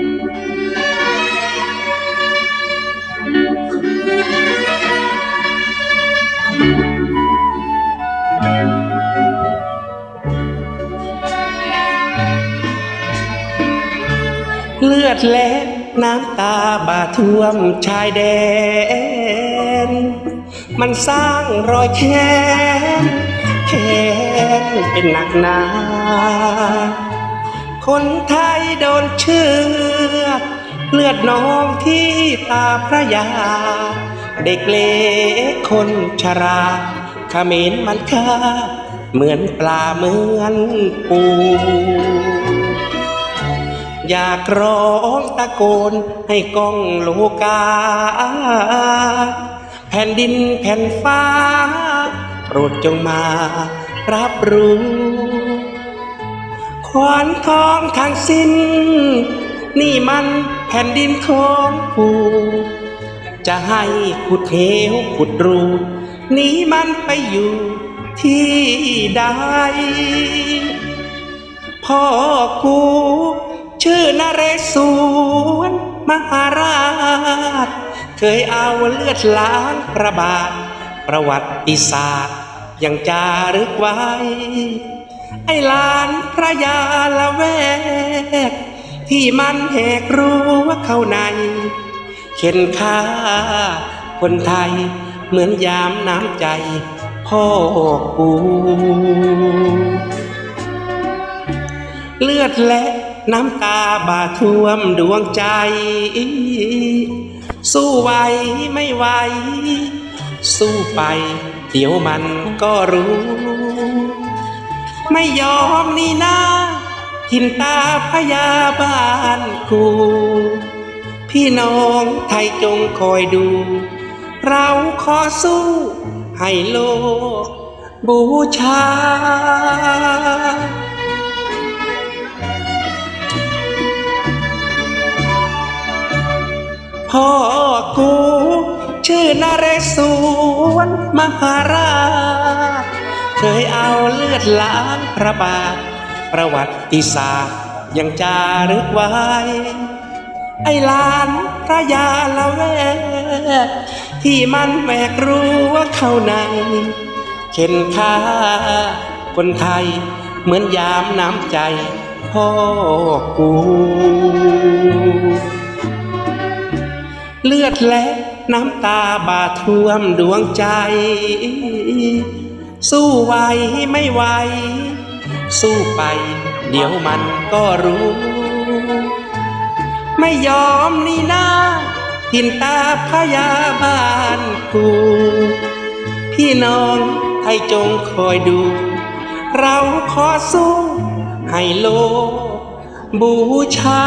เลือดและน้ำตาบาท่วมชายแดน มันสร้างรอยแค้นแค้นเป็นหนักหนา คนไทยโดนเชือเลือดนองที่ตาพระยา เด็กเล็กคนชราขมรมันฆ่าเหมือนปลาเหมือนปู อยากร้องตะโกนให้ก้องโลกา แผ่นดินแผ่นฟ้า โปรดจงมารับรู้ ขวานทองทางสิ้น นี่มันแผ่นดินของผู้จะให้ขุดเหวขุดรูหนี้มันไปอยู่ที่ใดพ่อกูชื่อนเรศวรมหาราช เคยเอาเลือดล้างพระบาท ประวัติศาสตร์ยังจารึกไว้ ไอ้ลานพระยาละแวก ที่มันแหกรู้ว่าเข้าใน เข็นค่าคนไทยเหมือนยามน้ำใจ พ่อกูเลือดและน้ำตาบาท่วมดวงใจ สู้ไหวไม่ไหว สู้ไป เดี๋ยวมันก็รู้ ไม่ยอมนี่นาทินตาพยาบาลกู พี่น้องไทยจงคอยดู เราขอสู้ ให้โลกบูชาพ่อกู ชื่อนเรศวรมหาราช เคยเอาเลือดล้างพระบาท ประวัติศาสตร์ยังจารึกไว้ ไอ้หลานพระยาละแวที่มันแวกรู้ว่าเข้าในเข็นค่าคนไทยเหมือนยามน้ำใจพ่อกูเลือดและน้ำตาบาท่วมดวงใจ สู้ไหวไม่ไหว สู้ไป เดี๋ยวมันก็รู้ ไม่ยอมนี่นาทินตาพยาบาลกูพี่น้องให้จงคอยดู เราขอสู้ให้โลกบูชา